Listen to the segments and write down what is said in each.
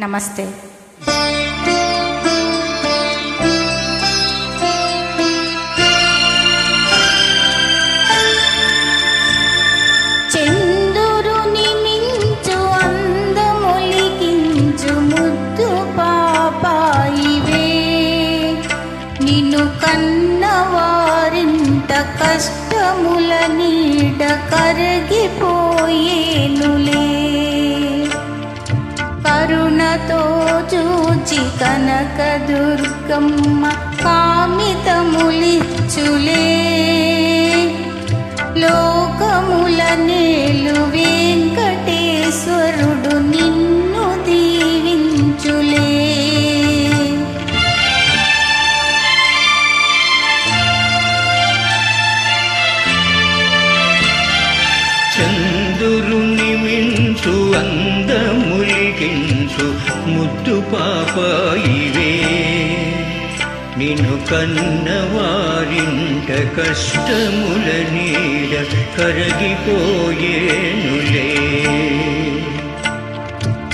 నమస్తే. చందురుని కష్టముల నీడ కరిగిపోయేనులే. కరుణతో చూచి కనక దుర్గమ్మ కామితములిచ్చులే. లోకములనే ముద్దు పాపాయివే. నిన్ను కన్నవారింట కష్టముల నీడ కరగిపోయేనులే.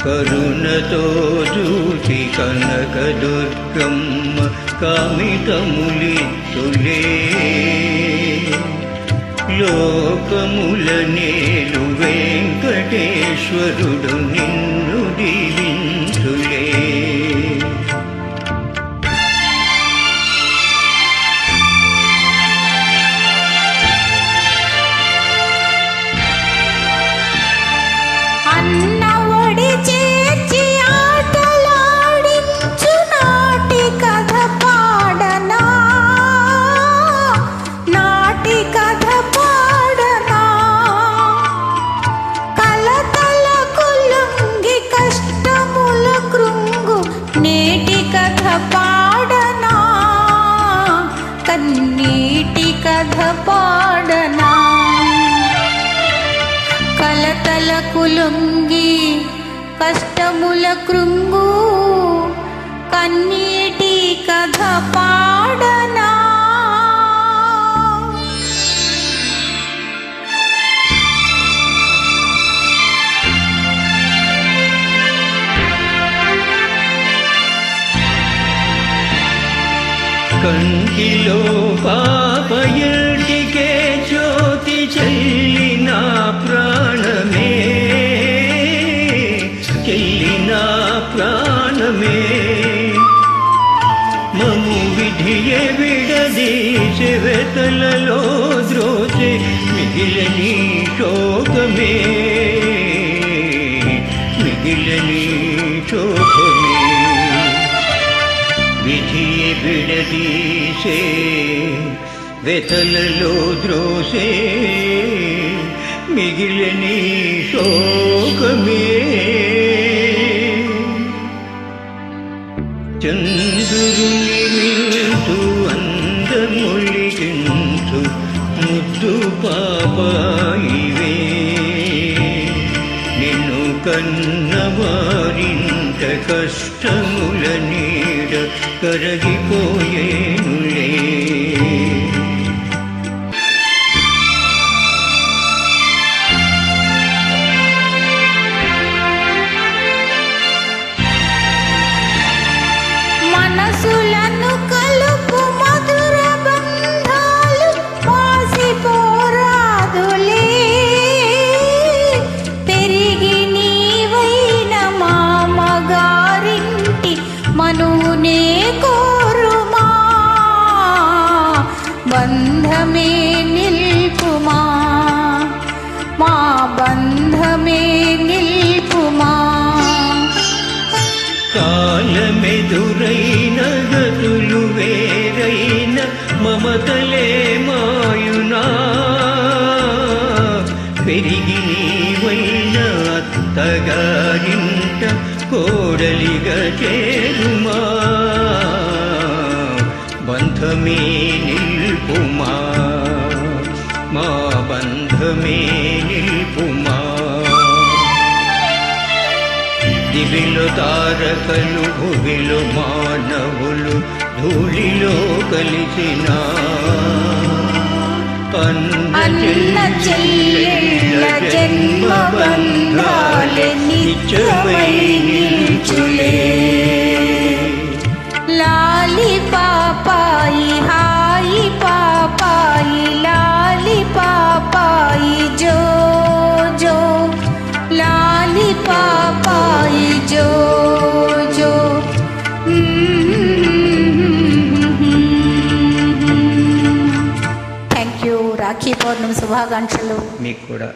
కరుణతో దూతి కనక దుర్గమ్మ కామితములి తులే లోకముల నేలు వెంకటేశ్వరుడు నిన్ను నీటి కథ పాడనా? కలతల కులుంగి కష్టముల కృంగు కన్నీటి కథ పాడనా? కంటిలో పాప ఇంటికే జ్యోతి చెల్లిన ప్రాణమే. చెల్లిన ప్రాణమే. మము విధియే విడదీసే వెతలలో ద్రోసే మిగిలని శోకమే. విడదీసే వెతలలో ద్రోసే మిగిలిని శోకమే చంద్రుని మిల్తు అందములిగించు ముద్దు పాపాయివే నిన్ను కన్నవారింత కష్టముల నీడ కరగిపోయే బంధమే నిల్పుమా? మా బంధమే నిల్పుమా? కాలమెదురైన గతులు వేరైన మమతలే మాయునా? పెరిగి నీవైన అత్తగారింట కోడలిగా చేరుమా? బంధమే దివిలో తారకలు భువిలో మానవులు ధూళిలో కలిసిన అన్న చెల్లెళ్ళ జన్మ బంధాలే పౌర్ణమి శుభాకాంక్షలు. మీకు కూడా.